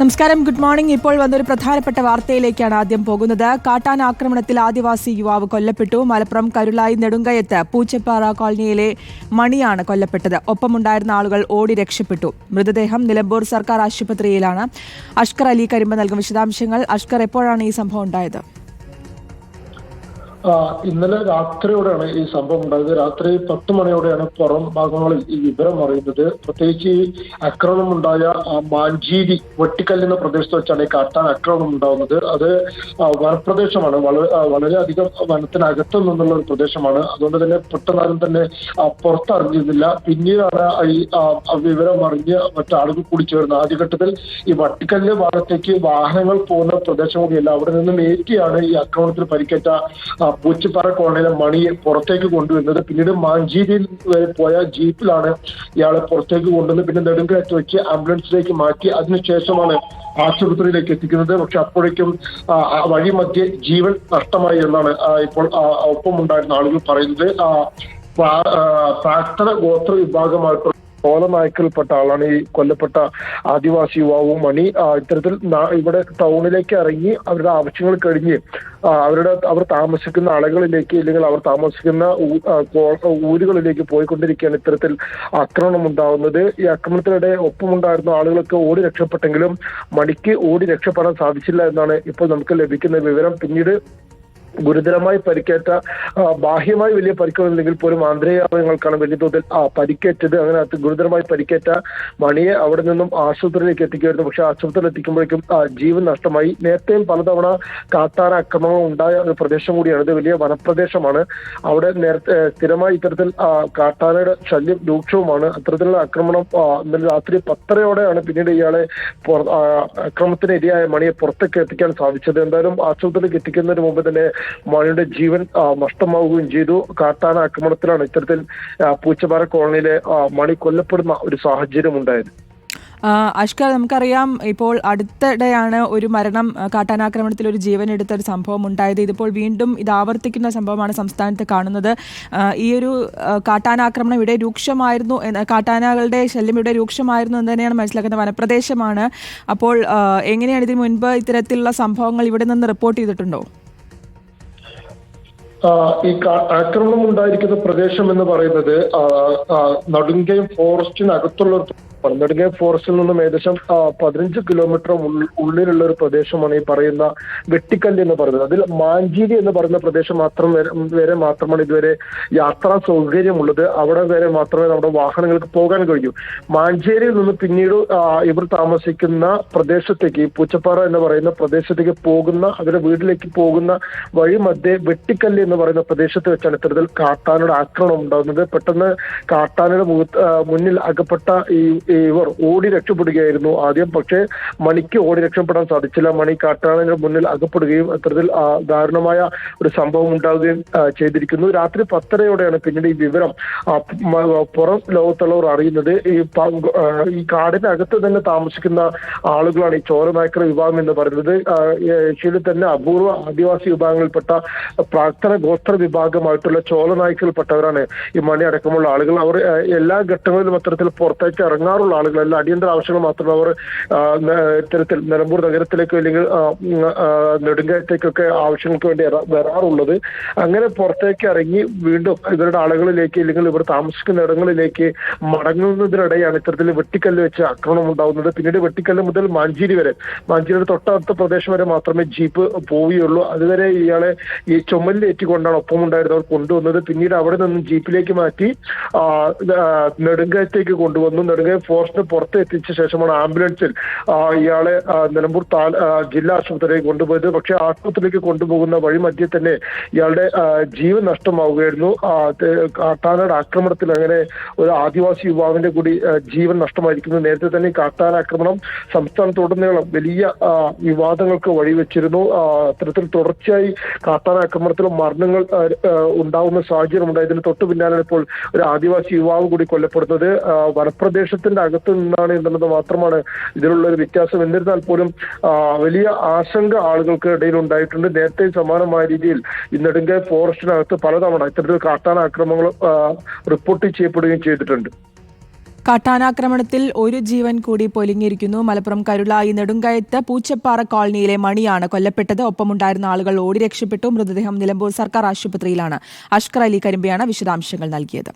നമസ്കാരം. Good morning. ഇപ്പോൾ വന്നൊരു പ്രധാനപ്പെട്ട വാർത്തയിലേക്കാണ് ആദ്യം പോകുന്നത്. കാട്ടാൻ ആക്രമണത്തിൽ ആദിവാസി യുവാവ് കൊല്ലപ്പെട്ടു. മലപ്പുറം കരുളായി നെടുങ്കയത്ത് പൂച്ചപ്പാറ കോളനിയിലെ മണിയാണ് കൊല്ലപ്പെട്ടത്. ഒപ്പമുണ്ടായിരുന്ന ആളുകൾ ഓടി രക്ഷപ്പെട്ടു. മൃതദേഹം നിലമ്പൂർ സർക്കാർ ആശുപത്രിയിലാണ്. അഷ്കർ അലി കരിമ്പ നൽകും വിശദാംശങ്ങൾ. അഷ്കർ എപ്പോഴാണ് ഈ സംഭവം ഉണ്ടായത്? ഇന്നലെ രാത്രിയോടെയാണ് ഈ സംഭവം ഉണ്ടായത്. രാത്രി പത്ത് മണിയോടെയാണ് പുറം ഭാഗങ്ങളിൽ ഈ വിവരം അറിയുന്നത്. പ്രത്യേകിച്ച് ഈ ആക്രമണം ഉണ്ടായ മാഞ്ചേരി വെട്ടിക്കല്ല് എന്ന പ്രദേശത്ത് വെച്ചാണ് ഈ കാട്ടാൻ ആക്രമണം ഉണ്ടാവുന്നത്. അത് വനപ്രദേശമാണ്. വളരെയധികം വനത്തിനകത്ത് നിന്നുള്ള ഒരു പ്രദേശമാണ്. അതുകൊണ്ട് തന്നെ പെട്ടെന്നാരും തന്നെ പുറത്തറിഞ്ഞിരുന്നില്ല. പിന്നീടാണ് ഈ വിവരം അറിഞ്ഞ് മറ്റാളുകൾ കൂടി ചേർന്ന് ആദ്യഘട്ടത്തിൽ ഈ വട്ടിക്കല്ല് ഭാഗത്തേക്ക് വാഹനങ്ങൾ പോകുന്ന പ്രദേശം കൂടിയല്ല. അവിടെ നിന്നും ഏറ്റിയാണ് ഈ ആക്രമണത്തിൽ പരിക്കേറ്റ പൂച്ചിപ്പാറ കോളനിയിലെ മണിയെ പുറത്തേക്ക് കൊണ്ടുവരുന്നത്. പിന്നീട് മാഞ്ചേരിയിൽ വരെ പോയ ജീപ്പിലാണ് ഇയാളെ പുറത്തേക്ക് കൊണ്ടുവന്ന് പിന്നെ നെടുങ്കയത്ത് വെച്ച് ആംബുലൻസിലേക്ക് മാറ്റി അതിനുശേഷമാണ് ആശുപത്രിയിലേക്ക് എത്തിക്കുന്നത്. പക്ഷെ അപ്പോഴേക്കും ആ, ആ വഴി മധ്യേ ജീവൻ നഷ്ടമായി എന്നാണ് ഇപ്പോൾ ഒപ്പമുണ്ടായിരുന്ന ആളുകൾ പറയുന്നത്. ഗോത്ര വിഭാഗമായിട്ടുള്ള കോലനായ്ക്കൽപ്പെട്ട ആളാണ് ഈ കൊല്ലപ്പെട്ട ആദിവാസി യുവാവ് മണി. ഇത്തരത്തിൽ ഇവിടെ ടൗണിലേക്ക് ഇറങ്ങി അവരുടെ ആവശ്യങ്ങൾ കഴിഞ്ഞ് അവരുടെ അവർ താമസിക്കുന്ന ആളുകളിലേക്ക് അല്ലെങ്കിൽ അവർ താമസിക്കുന്ന ഊരുകളിലേക്ക് പോയിക്കൊണ്ടിരിക്കുകയാണ് ഇത്തരത്തിൽ ആക്രമണം ഉണ്ടാവുന്നത്. ഈ ആക്രമണത്തിനിടെ ഒപ്പമുണ്ടായിരുന്ന ആളുകളൊക്കെ ഓടി രക്ഷപ്പെട്ടെങ്കിലും മണിക്ക് ഓടി രക്ഷപ്പെടാൻ സാധിച്ചില്ല എന്നാണ് ഇപ്പോൾ നമുക്ക് ലഭിക്കുന്ന വിവരം. പിന്നീട് ഗുരുതരമായി പരിക്കേറ്റ ബാഹ്യമായി വലിയ പരിക്കുകളില്ലെങ്കിൽ പോലും ആന്തരിക അവയവങ്ങൾക്കാണ് വലിയ തോതിൽ പരിക്കേറ്റത്. അങ്ങനെ ഗുരുതരമായി പരിക്കേറ്റ മണിയെ അവിടെ നിന്നും ആശുപത്രിയിലേക്ക് എത്തിക്കുമായിരുന്നു. പക്ഷെ ആശുപത്രിയിൽ എത്തിക്കുമ്പോഴേക്കും ജീവൻ നഷ്ടമായി. നേരത്തെയും പലതവണ കാട്ടാന അക്രമങ്ങൾ ഉണ്ടായ ഒരു പ്രദേശം കൂടിയാണ്. ഇത് വലിയ വനപ്രദേശമാണ്. അവിടെ നേരത്തെ സ്ഥിരമായി ഇത്തരത്തിൽ കാട്ടാനയുടെ ശല്യം രൂക്ഷവുമാണ്. അത്തരത്തിലുള്ള ആക്രമണം ഇന്നലെ രാത്രി പത്തരയോടെയാണ് പിന്നീട് ഇയാളെ ഇരയായ മണിയെ പുറത്തേക്ക് എത്തിക്കാൻ സാധിച്ചത്. എന്തായാലും ആശുപത്രിയിലേക്ക് എത്തിക്കുന്നതിന് മുമ്പ് തന്നെ മണിയുടെ ജീവൻ നഷ്ടമാവുകയും ചെയ്തു. കാട്ടാന ആക്രമണത്തിലാണ് ഇത്തരത്തിൽ പൂച്ചപാറ കോളനിയിലെ മണി കൊല്ലപ്പെടുന്ന ഒരു സാഹചര്യം ഉണ്ടായത്. അഷ്ക നമുക്കറിയാം ഇപ്പോൾ അടുത്തിടെയാണ് ഒരു മരണം കാട്ടാനാക്രമണത്തിൽ ഒരു ജീവൻ എടുത്ത ഒരു സംഭവം ഉണ്ടായത്. ഇതിപ്പോൾ വീണ്ടും ഇത് ആവർത്തിക്കുന്ന സംഭവമാണ് സംസ്ഥാനത്ത് കാണുന്നത്. ഈ ഒരു കാട്ടാനാക്രമണം ഇവിടെ രൂക്ഷമായിരുന്നു കാട്ടാനകളുടെ ശല്യം ഇവിടെ രൂക്ഷമായിരുന്നു എന്ന് തന്നെയാണ് മനസ്സിലാക്കുന്നത് വനപ്രദേശമാണ്. അപ്പോൾ എങ്ങനെയാണ് ഇതിന് മുൻപ് ഇത്തരത്തിലുള്ള സംഭവങ്ങൾ ഇവിടെ നിന്ന് റിപ്പോർട്ട് ചെയ്തിട്ടുണ്ടോ? ഈ ആക്രമണം ഉണ്ടായിരിക്കുന്ന പ്രദേശം എന്ന് പറയുന്നത് നടുങ്കയം ഫോറസ്റ്റിനകത്തുള്ള നെടുങ്കയം ഫോറസ്റ്റിൽ നിന്നും ഏകദേശം പതിനഞ്ച് കിലോമീറ്റർ ഉള്ളിലുള്ള ഒരു പ്രദേശമാണ് ഈ പറയുന്ന വെട്ടിക്കല്ല് എന്ന് പറയുന്നത്. അതിൽ മാഞ്ചേരി എന്ന് പറയുന്ന പ്രദേശം മാത്രം വരെ മാത്രമാണ് ഇതുവരെ യാത്രാ സൗകര്യമുള്ളത്. അവിടെ വരെ മാത്രമേ നമ്മുടെ വാഹനങ്ങൾക്ക് പോകാൻ കഴിയൂ മാഞ്ചേരിയിൽ നിന്ന് പിന്നീട് ഇവർ താമസിക്കുന്ന പ്രദേശത്തേക്ക് ഈ പൂച്ചപ്പാറ എന്ന് പറയുന്ന പ്രദേശത്തേക്ക് പോകുന്ന അവരുടെ വീട്ടിലേക്ക് പോകുന്ന വഴി മധ്യേ വെട്ടിക്കല്ല് എന്ന് പറയുന്ന പ്രദേശത്ത് വെച്ചാണ് ഇത്തരത്തിൽ കാട്ടാനയുടെ ആക്രമണം ഉണ്ടാകുന്നത്. പെട്ടെന്ന് കാട്ടാനയുടെ മുന്നിൽ അകപ്പെട്ട ഈ ഇവർ ഓടി രക്ഷപ്പെടുകയായിരുന്നു ആദ്യം. പക്ഷേ മണിക്ക് ഓടി രക്ഷപ്പെടാൻ സാധിച്ചില്ല. മണി കാട്ടാനയുടെ മുന്നിൽ അകപ്പെടുകയും അത്തരത്തിൽ ദാരുണമായ ഒരു സംഭവം ഉണ്ടാവുകയും ചെയ്തിരിക്കുന്നു. രാത്രി പത്തരയോടെയാണ് പിന്നീട് ഈ വിവരം പുറം ലോകത്തുള്ളവർ അറിയുന്നത്. ഈ ഈ കാടിനകത്ത് തന്നെ താമസിക്കുന്ന ആളുകളാണ് ഈ ചോരനായ്ക്കര വിഭാഗം എന്ന് പറയുന്നത്. ഏഷ്യയിൽ തന്നെ അപൂർവ ആദിവാസി വിഭാഗങ്ങളിൽപ്പെട്ട പ്രാക്തന ഗോത്ര വിഭാഗമായിട്ടുള്ള ചോലനായ്ക്കൽപ്പെട്ടവരാണ് ഈ മണി അടക്കമുള്ള ആളുകൾ. അവർ എല്ലാ ഘട്ടങ്ങളിലും അത്തരത്തിൽ പുറത്തേക്ക് ഇറങ്ങാറുള്ള ആളുകളല്ല അടിയന്തര ആവശ്യങ്ങൾ മാത്രമേ അവർ ഇത്തരത്തിൽ നിലമ്പൂർ നഗരത്തിലേക്കോ അല്ലെങ്കിൽ നെടുങ്കയത്തേക്കൊക്കെ ആവശ്യങ്ങൾക്ക് വേണ്ടി വരാറുള്ളത്. അങ്ങനെ പുറത്തേക്ക് ഇറങ്ങി വീണ്ടും ഇവരുടെ ആളുകളിലേക്ക് അല്ലെങ്കിൽ ഇവർ താമസിക്കുന്ന ഇടങ്ങളിലേക്ക് മടങ്ങുന്നതിനിടെയാണ് ഇത്തരത്തിൽ വെട്ടിക്കല്ല് വെച്ച് ആക്രമണം ഉണ്ടാകുന്നത്. പിന്നീട് വെട്ടിക്കല്ല് മുതൽ മാഞ്ചേരി വരെ മാഞ്ചേരിയുടെ തൊട്ടടുത്ത പ്രദേശം വരെ മാത്രമേ ജീപ്പ് പോവുകയുള്ളൂ. അതുവരെ ഇയാളെ ഈ ചുമലിലേറ്റിക്കൊണ്ടാണ് ഒപ്പം ഉണ്ടായിരുന്നവർ കൊണ്ടുവന്നത്. പിന്നീട് അവിടെ നിന്നും ജീപ്പിലേക്ക് മാറ്റി നെടുങ്കയത്തേക്ക് കൊണ്ടുവന്നു. നെടുങ്കയം ഫോറസ്റ്റിന് പുറത്ത് എത്തിച്ച ശേഷമാണ് ആംബുലൻസിൽ ഇയാളെ നിലമ്പൂർ ജില്ലാ ആശുപത്രിയിലേക്ക് കൊണ്ടുപോയത്. പക്ഷെ ആശുപത്രിയിലേക്ക് കൊണ്ടുപോകുന്ന വഴി മധ്യേ തന്നെ ഇയാളുടെ ജീവൻ നഷ്ടമാവുകയായിരുന്നു. കാട്ടാനയുടെ ആക്രമണത്തിൽ അങ്ങനെ ഒരു ആദിവാസി യുവാവിന്റെ കൂടി ജീവൻ നഷ്ടമായിരിക്കുന്നു. നേരത്തെ തന്നെ കാട്ടാന ആക്രമണം സംസ്ഥാനത്തുടനീളം വലിയ വിവാദങ്ങൾക്ക് വഴിവെച്ചിരുന്നു. അത്തരത്തിൽ തുടർച്ചയായി കാട്ടാന ആക്രമണത്തിൽ മരണങ്ങൾ ഉണ്ടാവുന്ന സാഹചര്യം ഉണ്ടായതിന് തൊട്ടു പിന്നാലെ ഇപ്പോൾ ഒരു ആദിവാസി യുവാവ് കൂടി കൊല്ലപ്പെടുന്നത്. ആ, വനപ്രദേശത്തിന്റെ അകത്ത് നിന്നാണ് എന്നുള്ളത് മാത്രമാണ് ഇതിലുള്ള ഒരു വ്യത്യാസം. എന്നിരുന്നാൽ പോലും വലിയ ആശങ്ക ആളുകൾക്ക് ഇടയിൽ ഉണ്ടായിട്ടുണ്ട്. നേരത്തെ സമാനമായ രീതിയിൽ ഇന്നടുങ്ക ഫോറസ്റ്റിനകത്ത് പലതവണ ഇത്തരത്തിൽ കാട്ടാന റിപ്പോർട്ട് ചെയ്യപ്പെടുകയും ചെയ്തിട്ടുണ്ട്. കാട്ടാനാക്രമണത്തിൽ ഒരു ജീവൻ കൂടി പൊലിഞ്ഞിരിക്കുന്നു. മലപ്പുറം കരുളായി നെടുങ്കയത്ത് പൂച്ചപ്പാറ കോളനിയിലെ മണിയാണ് കൊല്ലപ്പെട്ടത്. ഒപ്പമുണ്ടായിരുന്ന ആളുകൾ ഓടി രക്ഷപ്പെട്ടു. മൃതദേഹം നിലമ്പൂർ സർക്കാർ ആശുപത്രിയിലാണ്. അഷ്കർ അലി കരിമ്പയാണ് വിശദാംശങ്ങൾ നൽകിയത്.